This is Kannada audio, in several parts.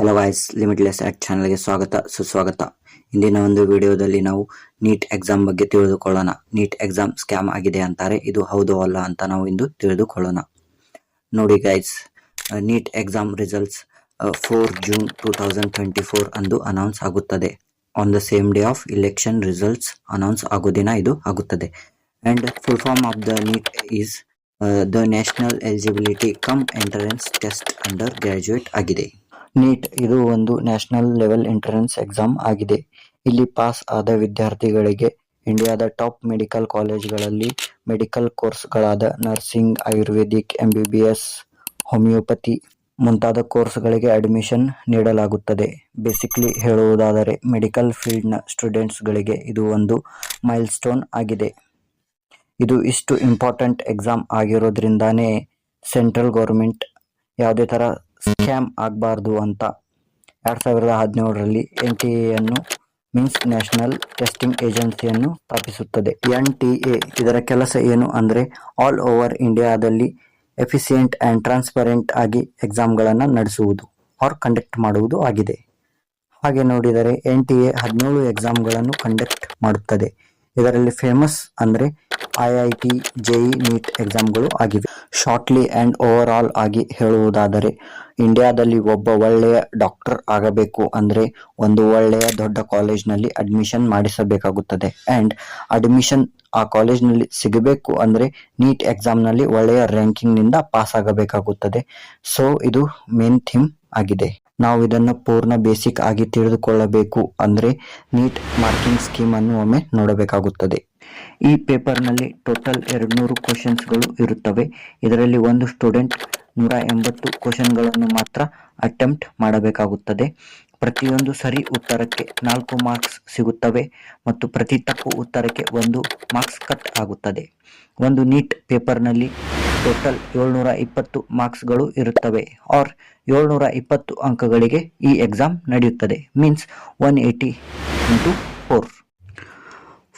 ಹಲೋ ವಾಯ್ಸ್ ಲಿಮಿಟ್ಲೆಸ್ ಆಕ್ಟ್ ಚಾನಲ್ಗೆ ಸ್ವಾಗತ, ಸುಸ್ವಾಗತ. ಇಂದಿನ ಒಂದು ವಿಡಿಯೋದಲ್ಲಿ ನಾವು ನೀಟ್ ಎಕ್ಸಾಮ್ ಬಗ್ಗೆ ತಿಳಿದುಕೊಳ್ಳೋಣ. ನೀಟ್ ಎಕ್ಸಾಮ್ ಸ್ಕ್ಯಾಮ್ ಆಗಿದೆ ಅಂತಾರೆ, ಇದು ಹೌದು ಅಲ್ಲ ಅಂತ ನಾವು ಇಂದು ತಿಳಿದುಕೊಳ್ಳೋಣ. ನೋಡಿ guys NEET exam results four June two thousand twenty four ಅಂದು ಅನೌನ್ಸ್ ಆಗುತ್ತದೆ. On the same day of election results announce ಆಗೋ ದಿನ ಇದು ಆಗುತ್ತದೆ. And full form of the NEET is the national eligibility cum entrance test undergraduate ಆಗಿದೆ. ನೀಟ್, ಇದು ಒಂದು ನ್ಯಾಷನಲ್ ಲೆವೆಲ್ ಎಂಟ್ರೆನ್ಸ್ ಎಕ್ಸಾಮ್ ಆಗಿದೆ. ಇಲ್ಲಿ ಪಾಸ್ ಆದ ವಿದ್ಯಾರ್ಥಿಗಳಿಗೆ ಇಂಡಿಯಾದ ಟಾಪ್ ಮೆಡಿಕಲ್ ಕಾಲೇಜ್ಗಳಲ್ಲಿ ಮೆಡಿಕಲ್ ಕೋರ್ಸ್ಗಳಾದ ನರ್ಸಿಂಗ್, ಆಯುರ್ವೇದಿಕ್, ಎಂಬಿಬಿಎಸ್, ಹೋಮಿಯೋಪತಿ ಮುಂತಾದ ಕೋರ್ಸ್ಗಳಿಗೆ ಅಡ್ಮಿಷನ್ ನೀಡಲಾಗುತ್ತದೆ. ಬೇಸಿಕ್ಲಿ ಹೇಳುವುದಾದರೆ ಮೆಡಿಕಲ್ ಫೀಲ್ಡ್ನ ಸ್ಟೂಡೆಂಟ್ಸ್ಗಳಿಗೆ ಇದು ಒಂದು ಮೈಲ್ಸ್ಟೋನ್ ಆಗಿದೆ. ಇದು ಇಷ್ಟು ಇಂಪಾರ್ಟೆಂಟ್ ಎಕ್ಸಾಮ್ ಆಗಿರೋದ್ರಿಂದಾನೇ ಸೆಂಟ್ರಲ್ ಗೌರ್ಮೆಂಟ್ ಯಾವುದೇ ಥರ ಸ್ಕ್ಯಾಮ್ ಆಗಬಾರ್ದು ಅಂತ ಎರಡು ಸಾವಿರದ ಹದಿನೇಳರಲ್ಲಿ ಎನ್ ಟಿ ಎಯನ್ನು ಮೀನ್ಸ್ ನ್ಯಾಷನಲ್ ಟೆಸ್ಟಿಂಗ್ ಏಜೆನ್ಸಿಯನ್ನು ಸ್ಥಾಪಿಸುತ್ತದೆ. ಎನ್ ಟಿ ಎ ಇದರ ಕೆಲಸ ಏನು ಅಂದರೆ ಆಲ್ ಓವರ್ ಇಂಡಿಯಾದಲ್ಲಿ ಎಫಿಸಿಯೆಂಟ್ ಆ್ಯಂಡ್ ಟ್ರಾನ್ಸ್ಪರೆಂಟ್ ಆಗಿ ಎಕ್ಸಾಮ್ಗಳನ್ನು ನಡೆಸುವುದು ಆರ್ ಕಂಡಕ್ಟ್ ಮಾಡುವುದು ಆಗಿದೆ. ಹಾಗೆ ನೋಡಿದರೆ ಎನ್ ಟಿ ಎ ಹದಿನೇಳು ಎಕ್ಸಾಮ್ಗಳನ್ನು ಕಂಡಕ್ಟ್ ಮಾಡುತ್ತದೆ. ಇದರಲ್ಲಿ ಫೇಮಸ್ ಅಂದರೆ I I T JEE NEET ಎಕ್ಸಾಮ್ಗಳು ಆಗಿವೆ. ಶಾರ್ಟ್ಲಿ ಆ್ಯಂಡ್ ಓವರ್ ಆಲ್ ಆಗಿ ಹೇಳುವುದಾದರೆ, ಇಂಡಿಯಾದಲ್ಲಿ ಒಬ್ಬ ಒಳ್ಳೆಯ ಡಾಕ್ಟರ್ ಆಗಬೇಕು ಅಂದರೆ ಒಂದು ಒಳ್ಳೆಯ ದೊಡ್ಡ ಕಾಲೇಜ್ನಲ್ಲಿ ಅಡ್ಮಿಷನ್ ಮಾಡಿಸಬೇಕಾಗುತ್ತದೆ. ಆ್ಯಂಡ್ ಅಡ್ಮಿಷನ್ ಆ ಕಾಲೇಜ್ನಲ್ಲಿ ಸಿಗಬೇಕು ಅಂದರೆ ನೀಟ್ ಎಕ್ಸಾಮ್ನಲ್ಲಿ ಒಳ್ಳೆಯ ರ್ಯಾಂಕಿಂಗ್ನಿಂದ ಪಾಸ್ ಆಗಬೇಕಾಗುತ್ತದೆ. ಸೊ ಇದು ಮೇನ್ ಥೀಮ್ ಆಗಿದೆ. ನಾವು ಇದನ್ನು ಪೂರ್ಣ ಬೇಸಿಕ್ ಆಗಿ ತಿಳಿದುಕೊಳ್ಳಬೇಕು ಅಂದರೆ ನೀಟ್ ಮಾರ್ಕಿಂಗ್ ಸ್ಕೀಮ್ ಅನ್ನು ಒಮ್ಮೆ ನೋಡಬೇಕಾಗುತ್ತದೆ. ಈ ಪೇಪರ್ನಲ್ಲಿ ಟೋಟಲ್ ಎರಡು ನೂರು ಕ್ವಶನ್ಸ್ಗಳು ಇರುತ್ತವೆ. ಇದರಲ್ಲಿ ಒಂದು ಸ್ಟೂಡೆಂಟ್ ನೂರ ಎಂಬತ್ತು ಕ್ವಶನ್ಗಳನ್ನು ಮಾತ್ರ ಅಟೆಂಪ್ಟ್ ಮಾಡಬೇಕಾಗುತ್ತದೆ. ಪ್ರತಿಯೊಂದು ಸರಿ ಉತ್ತರಕ್ಕೆ ನಾಲ್ಕು ಮಾರ್ಕ್ಸ್ ಸಿಗುತ್ತವೆ ಮತ್ತು ಪ್ರತಿ ತಪ್ಪು ಉತ್ತರಕ್ಕೆ ಒಂದು ಮಾರ್ಕ್ಸ್ ಕಟ್ ಆಗುತ್ತದೆ. ಒಂದು ನೀಟ್ ಪೇಪರ್ನಲ್ಲಿ ಟೋಟಲ್ ಏಳ್ನೂರ ಇಪ್ಪತ್ತು ಮಾರ್ಕ್ಸ್ಗಳು ಇರುತ್ತವೆ ಆರ್ ಏಳ್ನೂರ ಇಪ್ಪತ್ತು ಅಂಕಗಳಿಗೆ ಈ ಎಕ್ಸಾಮ್ ನಡೆಯುತ್ತದೆ. Means one eighty into four.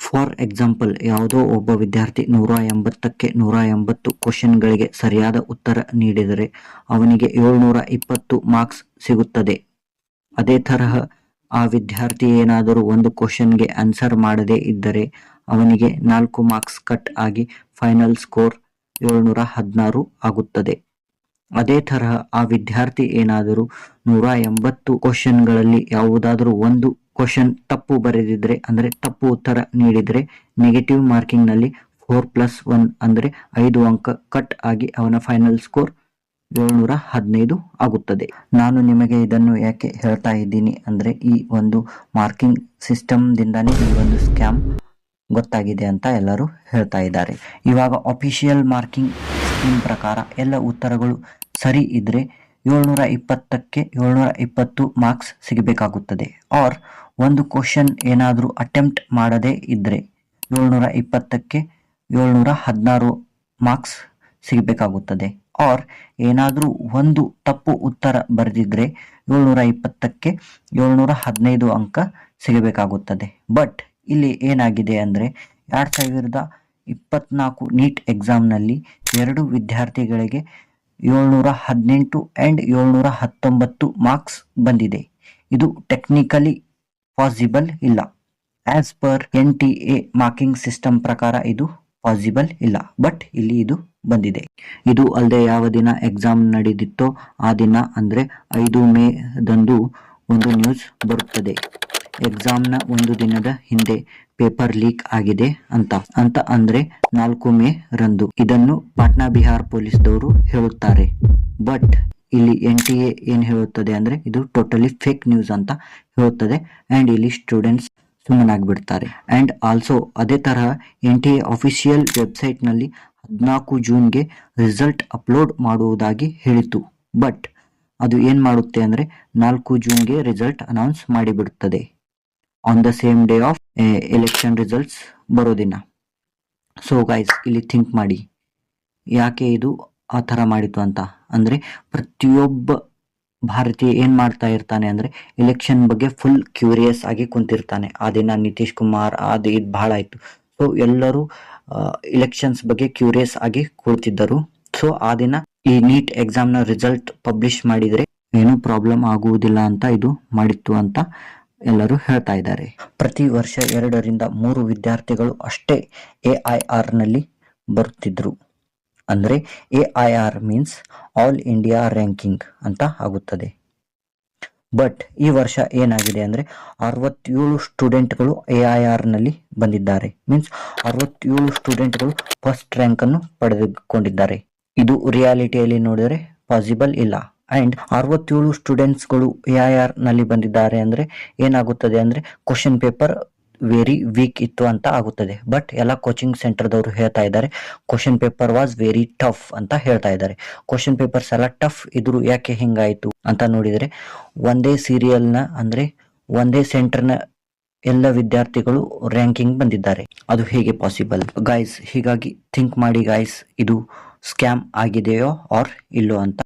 For example ಯಾವುದೋ ಒಬ್ಬ ವಿದ್ಯಾರ್ಥಿ ನೂರ ಎಂಬತ್ತಕ್ಕೆ ನೂರ ಎಂಬತ್ತು ಕ್ವಶನ್ಗಳಿಗೆ ಸರಿಯಾದ ಉತ್ತರ ನೀಡಿದರೆ ಅವನಿಗೆ ಏಳ್ನೂರ ಇಪ್ಪತ್ತು ಮಾರ್ಕ್ಸ್ ಸಿಗುತ್ತದೆ. ಅದೇ ತರಹ, ಆ ವಿದ್ಯಾರ್ಥಿ ಏನಾದರೂ ಒಂದು ಕ್ವಶನ್ಗೆ ಆನ್ಸರ್ ಮಾಡದೇ ಇದ್ದರೆ ಅವನಿಗೆ ನಾಲ್ಕು ಮಾರ್ಕ್ಸ್ ಕಟ್ ಆಗಿ ಫೈನಲ್ ಸ್ಕೋರ್ ಏಳ್ನೂರ ಹದಿನಾರು ಆಗುತ್ತದೆ. ಅದೇ ತರಹ, ಆ ವಿದ್ಯಾರ್ಥಿ ಏನಾದರೂ ನೂರ ಎಂಬತ್ತು ಕ್ವಶನ್ಗಳಲ್ಲಿ ಯಾವುದಾದರೂ ಒಂದು ಕ್ವಶನ್ ತಪ್ಪು ಬರೆದಿದ್ರೆ ಅಂದರೆ ತಪ್ಪು ಉತ್ತರ ನೀಡಿದರೆ ನೆಗೆಟಿವ್ ಮಾರ್ಕಿಂಗ್ನಲ್ಲಿ ಫೋರ್ ಪ್ಲಸ್ ಒನ್ ಅಂದರೆ ಐದು ಅಂಕ ಕಟ್ ಆಗಿ ಅವನ ಫೈನಲ್ ಸ್ಕೋರ್ ಏಳ್ನೂರ ಹದಿನೈದು ಆಗುತ್ತದೆ. ನಾನು ನಿಮಗೆ ಇದನ್ನು ಯಾಕೆ ಹೇಳ್ತಾ ಇದ್ದೀನಿ ಅಂದರೆ ಈ ಒಂದು ಮಾರ್ಕಿಂಗ್ ಸಿಸ್ಟಮ್ದಿಂದಾನೇ ಈ ಒಂದು ಸ್ಕ್ಯಾಮ್ ಗೊತ್ತಾಗಿದೆ ಅಂತ ಎಲ್ಲರೂ ಹೇಳ್ತಾ ಇದ್ದಾರೆ. ಇವಾಗ ಅಫಿಷಿಯಲ್ ಮಾರ್ಕಿಂಗ್ ಸ್ಕೀಮ್ ಪ್ರಕಾರ ಎಲ್ಲ ಉತ್ತರಗಳು ಸರಿ ಇದ್ರೆ ಏಳ್ನೂರ ಇಪ್ಪತ್ತಕ್ಕೆ ಏಳ್ನೂರ ಇಪ್ಪತ್ತು ಮಾರ್ಕ್ಸ್ ಸಿಗಬೇಕಾಗುತ್ತದೆ. ಆರ್ ಒಂದು ಕ್ವಶನ್ ಏನಾದರೂ ಅಟೆಂಪ್ಟ್ ಮಾಡದೇ ಇದ್ದರೆ ಏಳ್ನೂರ ಇಪ್ಪತ್ತಕ್ಕೆ ಏಳ್ನೂರ ಹದಿನಾರು ಮಾರ್ಕ್ಸ್ ಸಿಗಬೇಕಾಗುತ್ತದೆ. ಆರ್ ಏನಾದರೂ ಒಂದು ತಪ್ಪು ಉತ್ತರ ಬರೆದಿದ್ರೆ ಏಳ್ನೂರ ಇಪ್ಪತ್ತಕ್ಕೆ ಏಳ್ನೂರ ಹದಿನೈದು ಅಂಕ ಸಿಗಬೇಕಾಗುತ್ತದೆ. ಬಟ್ ಇಲ್ಲಿ ಏನಾಗಿದೆ ಅಂದರೆ ಎರಡು ಸಾವಿರದ ಇಪ್ಪತ್ನಾಲ್ಕು ನೀಟ್ ಎಕ್ಸಾಮ್ನಲ್ಲಿ ಎರಡು ವಿದ್ಯಾರ್ಥಿಗಳಿಗೆ ಏಳ್ನೂರ ಹದಿನೆಂಟು ಆ್ಯಂಡ್ ಏಳ್ನೂರ ಹತ್ತೊಂಬತ್ತು ಮಾರ್ಕ್ಸ್ ಬಂದಿದೆ. ಇದು ಟೆಕ್ನಿಕಲಿ ಪಾಸಿಬಲ್ ಇಲ್ಲ. As per N T A marking system ಪ್ರಕಾರ ಇದು ಪಾಸಿಬಲ್ ಇಲ್ಲ. ಬಟ್ ಇಲ್ಲಿ ಇದು ಬಂದಿದೆ. ಇದು ಅಲ್ಲದೆ ಯಾವ ದಿನ ಎಕ್ಸಾಮ್ ನಡೆದಿತ್ತೋ ಆ ದಿನ, ಅಂದರೆ ಐದು ಮೇದಂದು ಒಂದು ನ್ಯೂಸ್ ಬರುತ್ತದೆ. ಎಕ್ಸಾಮ್ನ ಒಂದು ದಿನದ ಹಿಂದೆ ಪೇಪರ್ ಲೀಕ್ ಆಗಿದೆ ಅಂತ. ಅಂತ ಅಂದ್ರೆ ನಾಲ್ಕು ಮೇ ರಂದು. ಇದನ್ನು ಪಾಟ್ನಾ ಬಿಹಾರ್ ಪೊಲೀಸ್ದವರು ಹೇಳುತ್ತಾರೆ. ಬಟ್ ಇಲ್ಲಿ ಎನ್ ಟಿ ಎ ಏನ್ ಹೇಳುತ್ತದೆ ಅಂದ್ರೆ ಇದು ಟೋಟಲಿ ಫೇಕ್ ನ್ಯೂಸ್ ಅಂತ ಹೇಳುತ್ತದೆ. ಅಂಡ್ ಇಲ್ಲಿ ಸ್ಟೂಡೆಂಟ್ಸ್ ಸುಮ್ಮನಾಗ್ಬಿಡ್ತಾರೆ. ಅಂಡ್ ಆಲ್ಸೋ ಅದೇ ತರಹ ಎನ್ ಟಿ ಎ ಅಫಿಷಿಯಲ್ ವೆಬ್ಸೈಟ್ನಲ್ಲಿ ಹದಿನಾಲ್ಕು ಜೂನ್ಗೆ ರಿಸಲ್ಟ್ ಅಪ್ಲೋಡ್ ಮಾಡುವುದಾಗಿ ಹೇಳಿತು ಬಟ್ ಅದು ಏನ್ ಮಾಡುತ್ತೆ ಅಂದ್ರೆ ನಾಲ್ಕು ಜೂನ್ಗೆ result announce ಮಾಡಿಬಿಡುತ್ತದೆ. On the same day of election results ಬರೋ ದಿನ. ಸೊ ಗೈಸ್ ಇಲ್ಲಿ ಥಿಂಕ್ ಮಾಡಿ. ಯಾಕೆ ಇದು ಆ ಥರ ಮಾಡಿತು ಅಂತ. ಅಂದರೆ ಪ್ರತಿಯೊಬ್ಬ ಭಾರತೀಯ ಏನು ಮಾಡ್ತಾ ಇರ್ತಾನೆ ಅಂದರೆ ಎಲೆಕ್ಷನ್ ಬಗ್ಗೆ ಫುಲ್ ಕ್ಯೂರಿಯಸ್ ಆಗಿ ಕುಂತಿರ್ತಾನೆ. ಆ ದಿನ ನಿತೀಶ್ ಕುಮಾರ್ ಅದು ಇದು ಭಾಳ ಆಯಿತು. ಸೊ ಎಲ್ಲರೂ ಇಲೆಕ್ಷನ್ಸ್ ಬಗ್ಗೆ ಕ್ಯೂರಿಯಸ್ ಆಗಿ ಕೂಳ್ತಿದ್ದರು. ಸೊ ಆ ದಿನ ಈ ನೀಟ್ ಎಕ್ಸಾಮ್ನ ರಿಸಲ್ಟ್ ಪಬ್ಲಿಷ್ ಮಾಡಿದರೆ ಏನೂ ಪ್ರಾಬ್ಲಮ್ ಆಗುವುದಿಲ್ಲ ಅಂತ ಇದು ಮಾಡಿತ್ತು ಅಂತ ಎಲ್ಲರೂ ಹೇಳ್ತಾ ಇದ್ದಾರೆ. ಪ್ರತಿ ವರ್ಷ ಎರಡರಿಂದ ಮೂರು ವಿದ್ಯಾರ್ಥಿಗಳು ಅಷ್ಟೇ ಎ ಐ ಆರ್ನಲ್ಲಿ ಬರುತ್ತಿದ್ರು. ಅಂದರೆ A I R means all India ranking ಅಂತ ಆಗುತ್ತದೆ. ಬಟ್ ಈ ವರ್ಷ ಏನಾಗಿದೆ ಅಂದರೆ ಅರವತ್ತೇಳು ಸ್ಟೂಡೆಂಟ್ಗಳು ಎ ಐ ಆರ್ನಲ್ಲಿ ಬಂದಿದ್ದಾರೆ. ಮೀನ್ಸ್ ಅರವತ್ತೇಳು ಸ್ಟೂಡೆಂಟ್ಗಳು ಫಸ್ಟ್ ರ್ಯಾಂಕನ್ನು ಪಡೆದುಕೊಂಡಿದ್ದಾರೆ. ಇದು ರಿಯಾಲಿಟಿಯಲ್ಲಿ ನೋಡಿದರೆ ಪಾಸಿಬಲ್ ಇಲ್ಲ. ಅಂಡ್ ಅರವತ್ತೇಳು ಸ್ಟೂಡೆಂಟ್ಸ್ಗಳು ಎ ಐ ಆರ್ನಲ್ಲಿ ಬಂದಿದ್ದಾರೆ ಅಂದರೆ ಏನಾಗುತ್ತದೆ ಅಂದರೆ ಕ್ವಶನ್ ಪೇಪರ್ ವೆರಿ ವೀಕ್ ಇತ್ತು ಅಂತ ಆಗುತ್ತದೆ. ಬಟ್ ಎಲ್ಲ ಕೋಚಿಂಗ್ ಸೆಂಟರ್ದವರು ಹೇಳ್ತಾ ಇದ್ದಾರೆ question paper was very tough ಅಂತ ಹೇಳ್ತಾ ಇದ್ದಾರೆ. ಕ್ವಶನ್ ಪೇಪರ್ಸ್ ಎಲ್ಲ ಟಫ್ ಇದ್ರು ಯಾಕೆ ಹಿಂಗಾಯಿತು ಅಂತ ನೋಡಿದರೆ, ಒಂದೇ ಸೀರಿಯಲ್ನ ಅಂದ್ರೆ ಒಂದೇ ಸೆಂಟರ್ನ ಎಲ್ಲ ವಿದ್ಯಾರ್ಥಿಗಳು ರ್ಯಾಂಕಿಂಗ್ ಬಂದಿದ್ದಾರೆ. ಅದು ಹೇಗೆ ಪಾಸಿಬಲ್ ಗಾಯ್ಸ್ ಹೀಗಾಗಿ ಥಿಂಕ್ ಮಾಡಿ ಗಾಯ್ಸ್ ಇದು ಸ್ಕ್ಯಾಮ್ ಆಗಿದೆಯೋ ಆರ್ ಇಲ್ಲೋ ಅಂತ